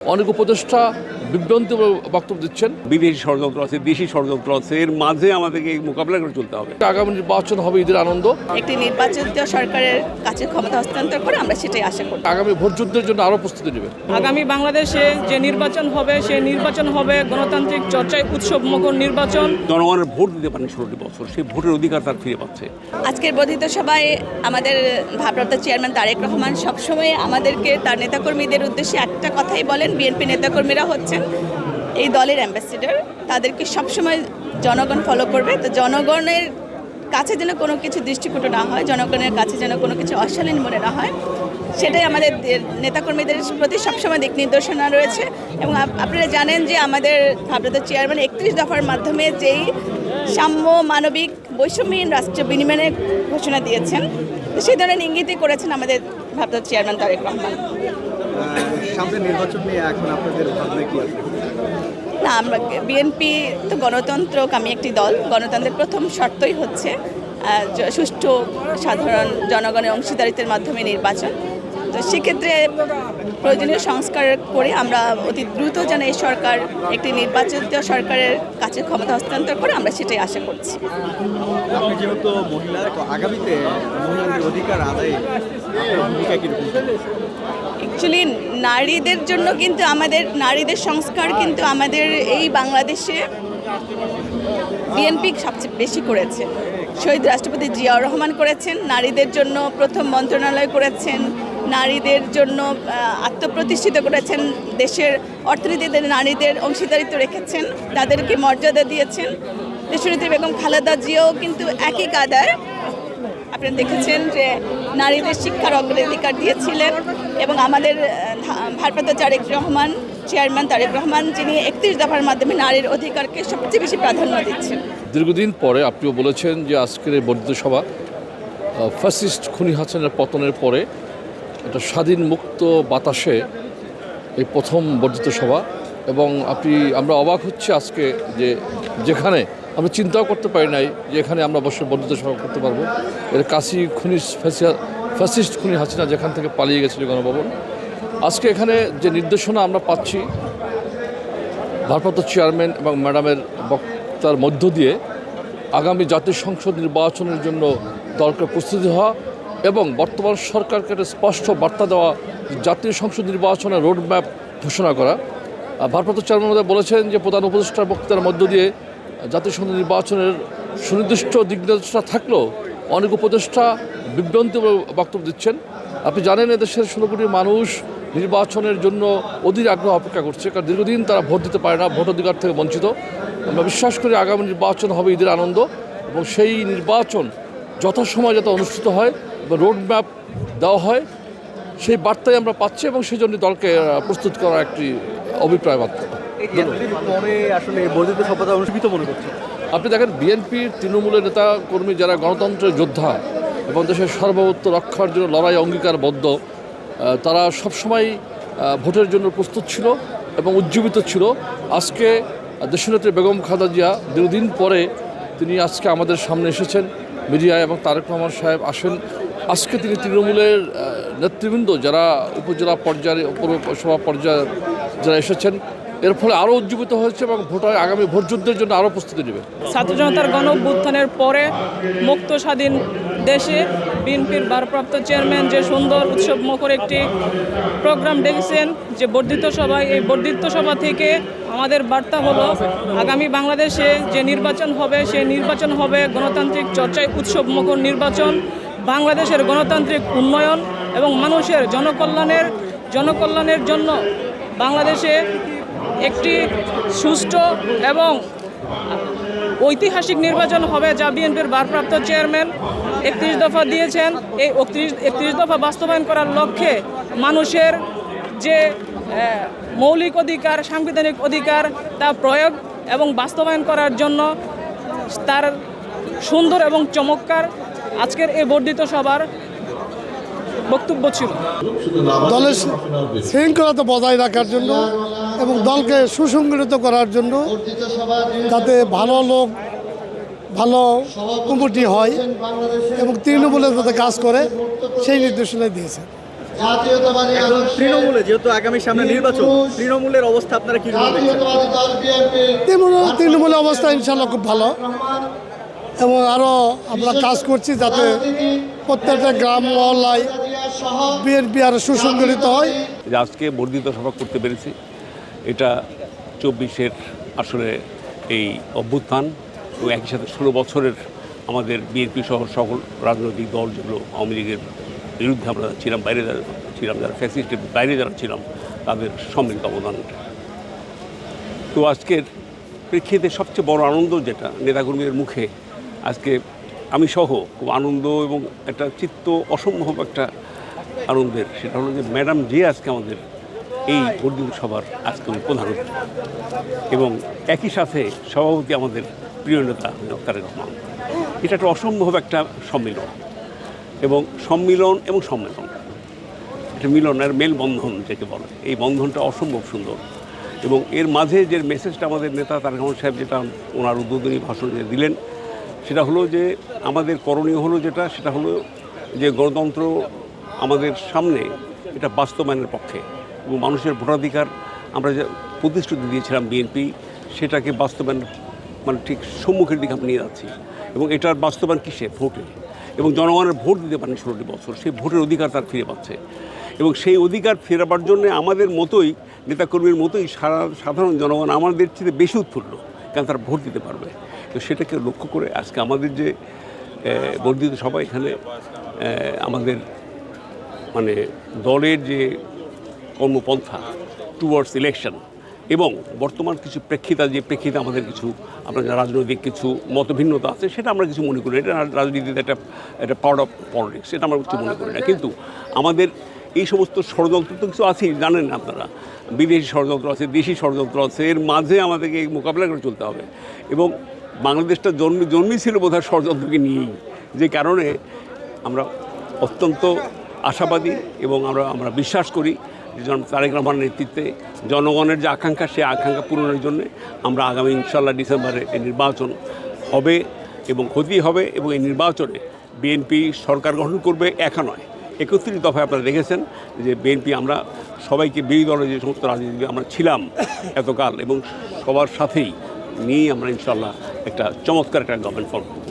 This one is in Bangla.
অনেক উপদেষ্টা বিভ্রান্তি বক্তব্য দিচ্ছেন। বিদেশি ষড়যন্ত্র আছে দেশি ষড়যন্ত্র আছে এর মাঝে আমাদেরকে মোকাবিলা করে চলতে হবে। আগামী নির্বাচন হবে ঈদের আনন্দ। একটি নির্বাচিত সরকারের কাছে ক্ষমতা হস্তান্তর করে আমরা সেটাই আশা করি। আগামী ভোট যুদ্ধের জন্য আরও প্রস্তুতি নেবে আগামী বাংলাদেশে যে নির্বাচন হবে সেই নির্বাচন হবে গণতান্ত্রিক চর্চায় উৎসব মুখর নির্বাচন। জনগণের ভোট দিতে পারেন ষোলোটি বছর সেই ভোটের অধিকার তার ফিরে পাচ্ছে। আজকের বর্ধিত সভায় আমাদের ভারপ্রাপ্ত চেয়ারম্যান তারেক রহমান সবসময় আমাদেরকে তার নেতাকর্মীদের উদ্দেশ্যে একটা কথাই বলেন বিএনপি নেতাকর্মীরা হচ্ছেন। এই দলের অ্যাম্বাসিডর। তাদেরকে সবসময় জনগণ ফলো করবে। তো জনগণের কাছে যেন কোনো কিছু দৃষ্টিকটু না হয়, জনগণের কাছে যেন কোনো কিছু অশালীন মনে না হয়, সেটাই আমাদের নেতাকর্মীদের প্রতি সবসময় দিক নির্দেশনা রয়েছে। এবং আপনারা জানেন যে আমাদের ভারপ্রাপ্ত চেয়ারম্যান একত্রিশ দফার মাধ্যমে যেই সাম্য, মানবিক, বৈষম্যহীন রাষ্ট্র বিনিময়ের ঘোষণা দিয়েছেন সেই ধরনের ইঙ্গিতই করেছেন আমাদের ভারপ্রাপ্ত চেয়ারম্যান তারেক রহমান। সামনে নির্বাচন নিয়ে এখন আপনাদের ভাবনা কি আছে? না আমরা বিএনপি তো গণতন্ত্রকামী একটি দল। গণতন্ত্রের প্রথম শর্তই হচ্ছে সুষ্ঠু সাধারণ জনগণের অংশীদারিত্বের মাধ্যমে নির্বাচন। তো সেক্ষেত্রে প্রয়োজনীয় সংস্কার করে আমরা অতি দ্রুত যেন এই সরকার একটি নির্বাচিত সরকারের কাছে ক্ষমতা হস্তান্তর করে আমরা সেটাই আশা করছি। আপনি যেহেতু মহিলা তো আগামীতে মহিলাদের অধিকার আদায়ে ভূমিকা কীরকম? অ্যাকচুয়ালি নারীদের জন্য কিন্তু আমাদের, নারীদের সংস্কার কিন্তু আমাদের এই বাংলাদেশে বিএনপি সবচেয়ে বেশি করেছে। শহীদ রাষ্ট্রপতি জিয়াউর রহমান করেছেন, নারীদের জন্য প্রথম মন্ত্রণালয় করেছেন, নারীদের জন্য আত্মপ্রতিষ্ঠিত করেছেন, দেশের অর্থনীতিতে নারীদের অংশীদারিত্ব রেখেছেন, তাদেরকে মর্যাদা দিয়েছেন। দেশনেত্রী বেগম খালেদা জিয়াও কিন্তু একই কাদায় আপনারা দেখেছেন যে নারীদের শিক্ষার অগ্রাধিকার দিয়েছিলেন এবং আমাদের ভারপ্রাপ্ত তারেক রহমান, চেয়ারম্যান তারেক রহমান, যিনি একত্রিশ দফার মাধ্যমে নারীর অধিকারকে সবচেয়ে বেশি প্রাধান্য দিচ্ছেন। দীর্ঘদিন পরে আপনিও বলেছেন যে আজকের এই বর্ধিত সভা ফ্যাসিস্ট খুনি হাসানের পতনের পরে একটা স্বাধীন মুক্ত বাতাসে এই প্রথম বর্ধিত সভা এবং আপনি, আমরা অবাক হচ্ছে আজকে যে যেখানে আমরা চিন্তাও করতে পারি নাই যে এখানে আমরা বসে বর্ধিত সভা করতে পারব। এর কাশি খুনি ফ্যাসিয়া ফ্যাসিস্ট খুনি হাসিনা যেখান থেকে পালিয়ে গেছিল গণভবন। আজকে এখানে যে নির্দেশনা আমরা পাচ্ছি, ভারপ্রাপ্ত চেয়ারম্যান এবং ম্যাডামের বক্তার মধ্য দিয়ে আগামী জাতীয় সংসদ নির্বাচনের জন্য দলকে প্রস্তুতি হওয়া এবং বর্তমান সরকারকে একটা স্পষ্ট বার্তা দেওয়া, জাতীয় সংসদ নির্বাচনের রোডম্যাপ ঘোষণা করা। ভারপ্রাপ্ত চেয়ারম্যান বলেছেন যে প্রধান উপদেষ্টার বক্তার মধ্য দিয়ে জাতীয় সংসদ নির্বাচনের সুনির্দিষ্ট দিক নির্দেশনা থাকলেও অনেক উপদেষ্টা বিভ্রান্তি বক্তব্য দিচ্ছেন। আপনি জানেন এদেশের ষোলো কোটি মানুষ নির্বাচনের জন্য অধীর আগ্রহ অপেক্ষা করছে, কারণ দীর্ঘদিন তারা ভোট দিতে পারে না ভোটাধিকার থেকে বঞ্চিত। আমরা বিশ্বাস করি আগামী নির্বাচন হবে ঈদের আনন্দ এবং সেই নির্বাচন যথাসময় যাতে অনুষ্ঠিত হয় এবং রোড ম্যাপ দেওয়া হয়, সেই বার্তাই আমরা পাচ্ছি এবং সেই জন্য দলকে প্রস্তুত করার একটি অভিপ্রায় মাত্র। আপনি দেখেন বিএনপির তৃণমূলের নেতা কর্মী যারা গণতন্ত্রের যোদ্ধা এবং দেশের সার্বভৌমত্ব রক্ষার জন্য লড়াই অঙ্গীকারবদ্ধ তারা সবসময় ভোটের জন্য প্রস্তুত ছিল এবং উজ্জীবিত ছিল। আজকে দেশনেত্রী বেগম খালেদা জিয়া দীর্ঘদিন পরে তিনি আজকে আমাদের সামনে এসেছেন, মিডিয়ায় এবং তারেক রহমান সাহেব আসেন। আজকে তিনি তৃণমূলের নেতৃবৃন্দ যারা উপজেলা পর্যায়ে, পৌরসভা পর্যায়ে যারা এসেছেন এর ফলে আরও উজ্জীবিত হয়েছে এবং ভোটার আগামী ভোট যুদ্ধের জন্য আরও প্রস্তুতি নেবে। ছাত্র জনতার গণ অভ্যুত্থানের পরে মুক্ত স্বাধীন দেশে বিএনপির ভারপ্রাপ্ত চেয়ারম্যান যে সুন্দর উৎসব মুখর একটি প্রোগ্রাম ডেকেছেন, যে বর্ধিত সভায়, এই বর্ধিত সভা থেকে আমাদের বার্তা হলো, আগামী বাংলাদেশে যে নির্বাচন হবে, সেই নির্বাচন হবে গণতান্ত্রিক চর্চায় উৎসব মুখর নির্বাচন, বাংলাদেশের গণতান্ত্রিক উন্নয়ন এবং মানুষের জনকল্যাণের জনকল্যাণের জন্য বাংলাদেশে একটি সুষ্ঠু এবং ঐতিহাসিক নির্বাচন হবে যা বিএনপির ভারপ্রাপ্ত চেয়ারম্যান একত্রিশ দফা দিয়েছেন। এই একত্রিশ একত্রিশ দফা বাস্তবায়ন করার লক্ষ্যে মানুষের যে মৌলিক অধিকার, সাংবিধানিক অধিকার তা প্রয়োগ এবং বাস্তবায়ন করার জন্য তার সুন্দর এবং চমৎকার আজকের এই বর্ধিত সভার বক্তব্য ছিল। দলের শৃঙ্খলতা বজায় রাখার জন্য এবং দলকে সুসংগঠিত করার জন্য যাতে ভালো লোক ভালো কমিটি হয় এবং তৃণমূলে যাতে কাজ করে সেই নির্দেশনা দিয়েছে। জাতীয়তাবাদী তৃণমূলে যেহেতু আগামী সামনে নির্বাচন তৃণমূলের অবস্থা আপনারা কি তৃণমূল তৃণমূলের অবস্থা ইনশাল্লাহ খুব ভালো। এবং আরও আমরা কাজ করছি যাতে প্রত্যেকটা গ্রাম মহল্লায় বিএনপি আরও সুসংগঠিত হয়। আজকে বর্ধিত সভা করতে পেরেছি। এটা চব্বিশের আসলে এই অভ্যুত্থান এবং একই সাথে ষোলো বছরের আমাদের বিএনপি সহ সকল রাজনৈতিক দল যেগুলো আওয়ামী লীগের বিরুদ্ধে আমরা ছিলাম, বাইরে যারা ছিলাম, যারা ফ্যাসিস্টের বাইরে যারা ছিলাম, তাদের সম্মিলিত অবদান। তো আজকের প্রেক্ষিতে সবচেয়ে বড় আনন্দ যেটা নেতাকর্মীদের মুখে, আজকে আমি সহ খুব আনন্দ এবং একটা চিত্ত অসম্ভব একটা আনন্দের, সেটা হলো যে ম্যাডাম যে আজকে আমাদের এই বর্ধিত সভার আজকে প্রধান এবং একই সাথে সভাপতি আমাদের প্রিয় নেতা তারেক রহমান। এটা একটা অসম্ভব একটা সম্মিলন এবং সম্মিলন এবং সম্মেলন। এটা মিলনের মেলবন্ধন যাকে বলে। এই বন্ধনটা অসম্ভব সুন্দর। এবং এর মাঝে যে মেসেজটা আমাদের নেতা তারেক রহমান সাহেব যেটা ওনার উদ্বোধনী ভাষণ যে দিলেন, সেটা হলো যে আমাদের করণীয় হলো যেটা, সেটা হলো যে গণতন্ত্র আমাদের সামনে এটা বাস্তবায়নের পক্ষে এবং মানুষের ভোটাধিকার আমরা যে প্রতিশ্রুতি দিয়েছিলাম বিএনপি সেটাকে বাস্তবায়ন মানে ঠিক সম্মুখের দিকে আমরা নিয়ে যাচ্ছি। এবং এটার বাস্তবায়ন কিসে? ভোটে। এবং জনগণের ভোট দিতে পারেন ষোলোটি বছর, সেই ভোটের অধিকার তার ফিরে পাচ্ছে। এবং সেই অধিকার ফেরাবার জন্য আমাদের মতোই, নেতাকর্মীর মতোই সারা, সাধারণ জনগণ আমাদের চেয়ে বেশি উৎফুল্ল, কারণ তারা ভোট দিতে পারবে। তো সেটাকে লক্ষ্য করে আজকে আমাদের যে বর্ধিত সবাই এখানে আমাদের মানে দলের যে কর্মপন্থা টুয়ার্ডস ইলেকশন এবং বর্তমান কিছু প্রেক্ষিতা, যে প্রেক্ষিতে আমাদের কিছু যা রাজনৈতিক কিছু মতভিন্নতা আছে, সেটা আমরা কিছু মনে করি। এটা রাজনীতিতে একটা একটা পার্ট অফ পলিটিক্স সেটা আমরা কিছু মনে করি না। কিন্তু আমাদের এই সমস্ত ষড়যন্ত্র তো কিছু আছেই, জানেন আপনারা? বিদেশি ষড়যন্ত্র আছে, দেশি ষড়যন্ত্র আছে, এর মাঝে আমাদেরকে এই মোকাবিলা করে চলতে হবে। এবং বাংলাদেশটা জন্ম জন্মেছিল বোধহয় ষড়যন্ত্রকে নিয়েই, যে কারণে আমরা অত্যন্ত আশাবাদী এবং আমরা আমরা বিশ্বাস করি যে তারেক রহমানের নেতৃত্বে জনগণের যে আকাঙ্ক্ষা, সেই আকাঙ্ক্ষা পূরণের জন্য আমরা আগামী ইনশাল্লাহ ডিসেম্বরে এই নির্বাচন হবে এবং ক্ষতি হবে এবং এই নির্বাচনে বিএনপি সরকার গঠন করবে একা নয়। একত্রিশ দফায় আপনারা দেখেছেন যে বিএনপি আমরা সবাইকে বিরোধী দলের যে সমস্ত রাজনীতি আমরা ছিলাম এতকাল এবং সবার সাথেই নিয়ে আমরা ইনশাল্লাহ একটা চমৎকার একটা গভর্নমেন্ট ফর্ম